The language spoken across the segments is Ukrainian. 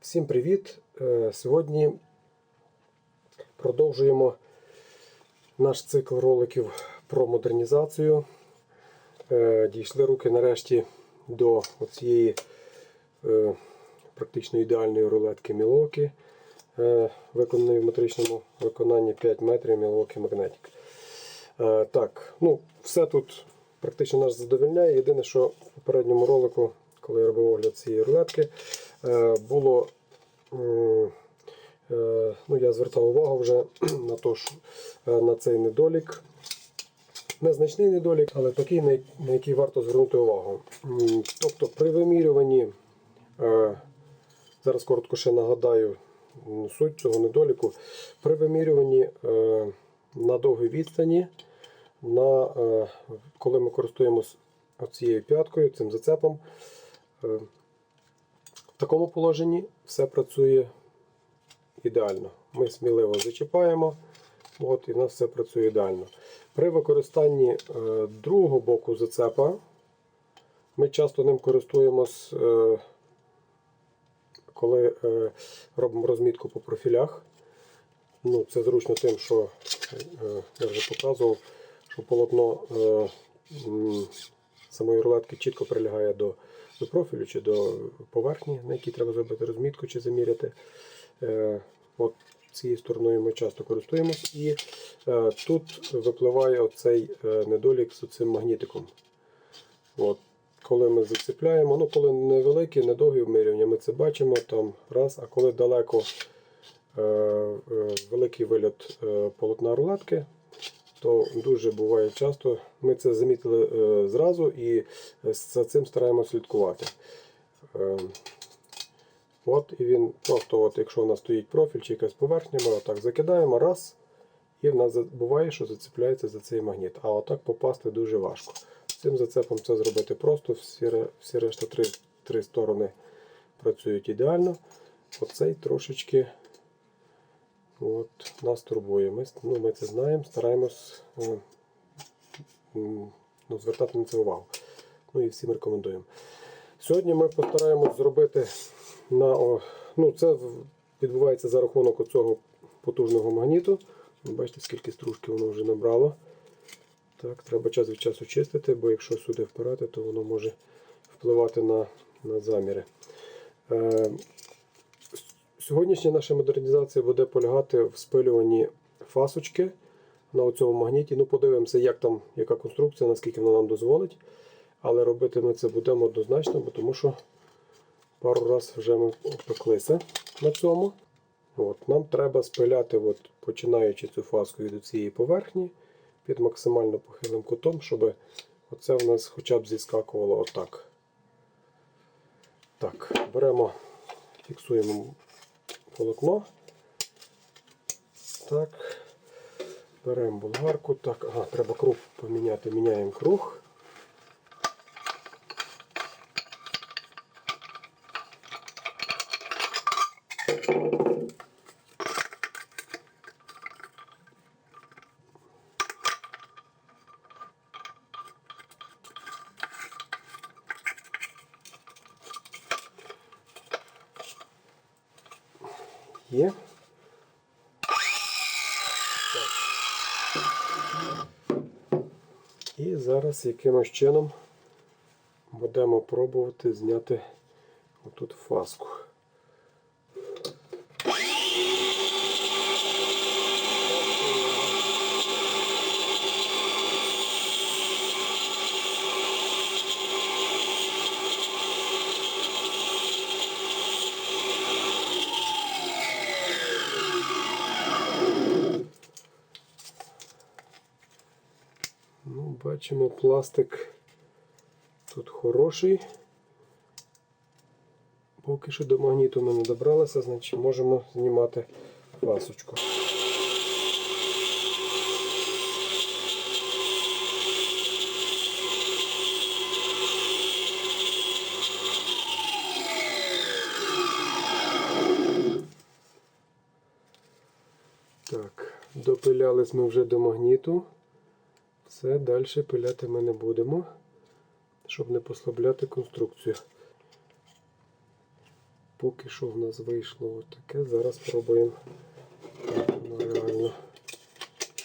Всім привіт! Е, Сьогодні продовжуємо наш цикл роликів про модернізацію. Е, Дійшли руки нарешті до цієї практично ідеальної рулетки е, виконаної в метричному виконанні 5 метрів Magnetic. Е, Так, ну, все тут практично нас задовольняє. Єдине, що в попередньому ролику, коли я робив огляд цієї рулетки, е, було. е, Ну, я звертав увагу вже на, то, що, е, на цей недолік. Незначний недолік, але такий, на який варто звернути увагу. Тобто при вимірюванні, е, зараз коротко ще нагадаю суть цього недоліку, при вимірюванні е, на довгій відстані, на, е, коли ми користуємося цією п'яткою, цим зацепом, е, в такому положенні все працює ідеально. Ми сміливо зачіпаємо, от, і в нас все працює ідеально. При використанні е, другого боку зацепа ми часто ним користуємось, е, коли е, робимо розмітку по профілях. Ну, Це зручно тим, що е, я вже показував, що полотно е, самої рулетки чітко прилягає до, до профілю чи до поверхні, на якій треба зробити розмітку чи заміряти. Е, От цією стороною ми часто користуємось. І е, тут випливає оцей е, недолік з цим магнітиком. От, коли ми зацепляємо, ну коли невеликі, недовгі вмирювання, ми це бачимо там раз, а коли далеко е, е, великий вильот е, полотна рулетки, то дуже буває часто. Ми це замітили е, зразу і за цим стараємося слідкувати. Е, От, і він просто, от, якщо у нас стоїть профіль чи якась поверхня, ми отак закидаємо раз, і в нас буває, що зацепляється за цей магніт. А отак попасти дуже важко. Цим зацепом це зробити просто, всі, всі решта три, три сторони працюють ідеально. Оцей трошечки от, нас турбує. Ми, ну, ми це знаємо, стараємось ну, звертати на це увагу. Ну і всім рекомендуємо. Сьогодні ми постараємось зробити на ну це відбувається за рахунок цього потужного магніту. Бачите, скільки стружки воно вже набрало. Так, треба час від часу чистити, бо якщо сюди впирати, то воно може впливати на, на заміри. Е, сьогоднішня наша модернізація буде полягати в спилюванні фасочки на цьому магніті. Ну, подивимося, як там, яка конструкція, наскільки вона нам дозволить. Але робити ми це будемо однозначно, бо тому що пару разів вже ми опеклися на цьому. От, нам треба спиляти, от, починаючи цю фаску від цієї поверхні під максимально похилим кутом, щоб оце в нас хоча б зіскакувало отак. Так, беремо, фіксуємо полотно. Так. Беремо болгарку. Так, ага, треба круг поміняти. Міняємо круг. Є. І зараз якимось чином будемо пробувати зняти отут фаску. Ну, бачимо, пластик тут хороший. Поки що до магніту ми не добралися, значить можемо знімати фасочку. Так, допилялись ми вже до магніту. Все, далі пиляти ми не будемо, щоб не послабляти конструкцію. поки що в нас вийшло отаке. Зараз спробуємо, як воно реально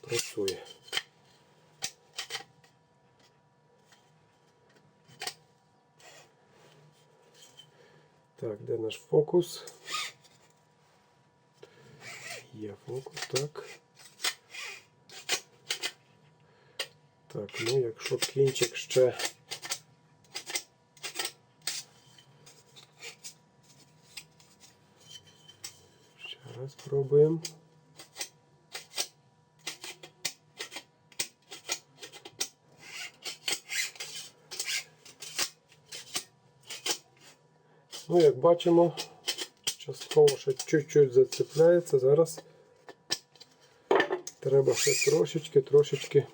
працює. Так, де наш фокус? Є фокус, так. Так, ну якщо кінчик ще. Ще раз пробуємо. Ну, як бачимо, частково ще чуть-чуть зацепляється. Зараз треба ще трошечки, трошечки.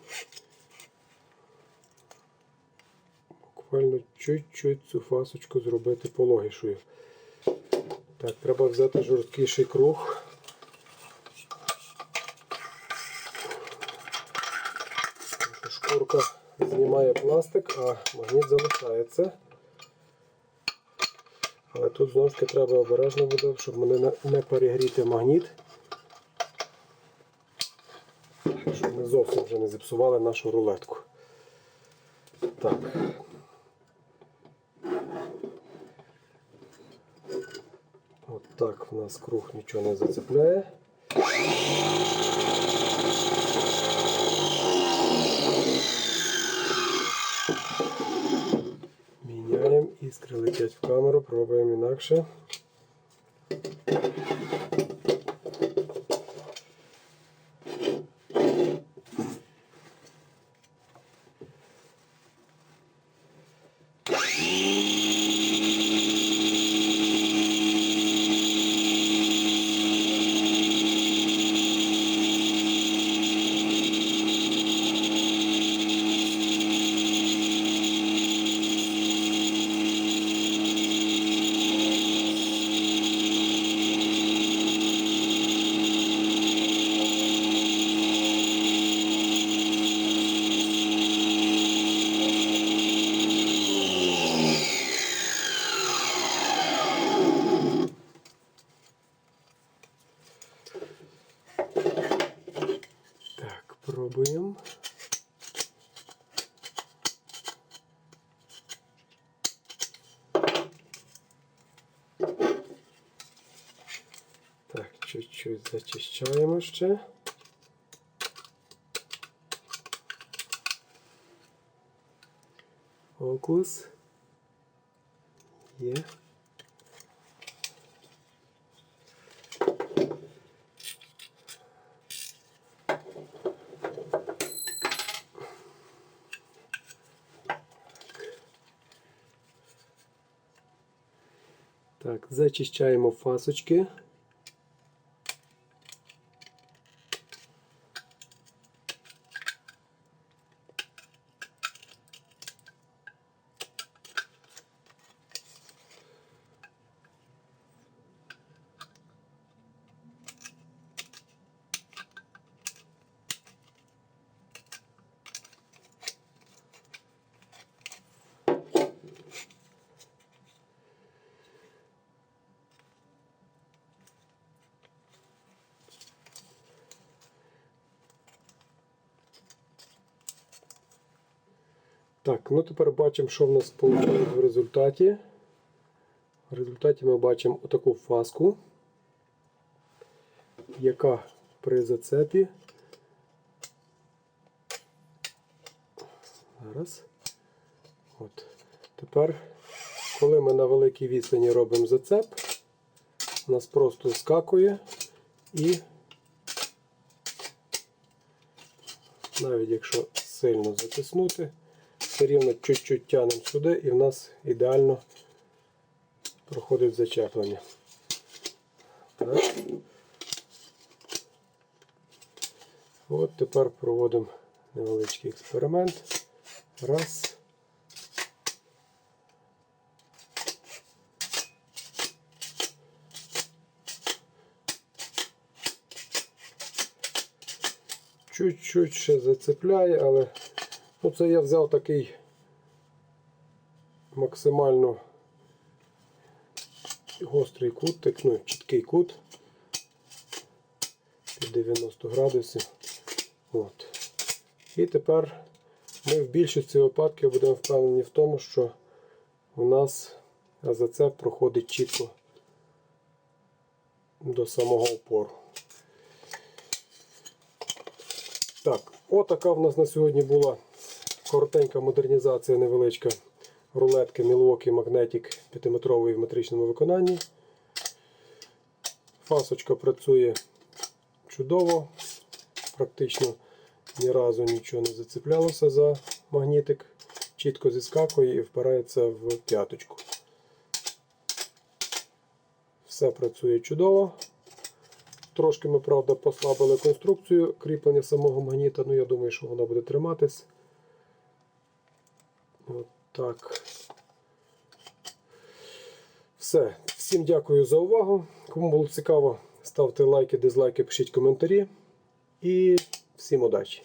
Буквально чуть-чуть цю фасочку зробити пологішою. Так, треба взяти жорсткіший круг. Шкурка знімає пластик, а магніт залишається. Але тут знову ж таки треба обережно буде, щоб мене не- перегріти магніт. Щоб ми зовсім вже не зіпсували нашу рулетку. Так. От так в нас круг нічого не зацепляє. Міняємо, іскри летять в камеру, пробуємо інакше. Так, пробуємо. Так, чуть-чуть зачищаємо ще. Фокус. Є. Так, зачищаємо фасочки. Так, ну тепер бачимо, що в нас вийшло в результаті. В результаті ми бачимо отаку фаску, яка при зацепі. Зараз. От. Тепер, коли ми на великій відстані робимо зацеп, у нас просто скакує і навіть якщо сильно затиснути, все рівно чуть-чуть тянемо сюди і в нас ідеально проходить зачеплення. Так. От тепер проводимо невеличкий експеримент. Раз. Чуть-чуть ще зацепляє, але ну, це я взяв такий максимально гострий кут, ну, чіткий кут під 90 градусів. От. І тепер ми в більшості випадків будемо впевнені в тому, що у нас АЗЦ проходить чітко до самого опору. Так, отака в нас на сьогодні була коротенька модернізація невеличка рулетки Milwaukee Magnetic 5-метрової в метричному виконанні. Фасочка працює чудово, практично ні разу нічого не зацеплялося за магнітик, чітко зіскакує і впирається в п'яточку. Все працює чудово. Трошки ми, правда, послабили конструкцію кріплення самого магніта, ну я думаю, що вона буде триматись. От так. Все. Всім дякую за увагу. Кому було цікаво, ставте лайки, дизлайки, пишіть коментарі. І всім удачі!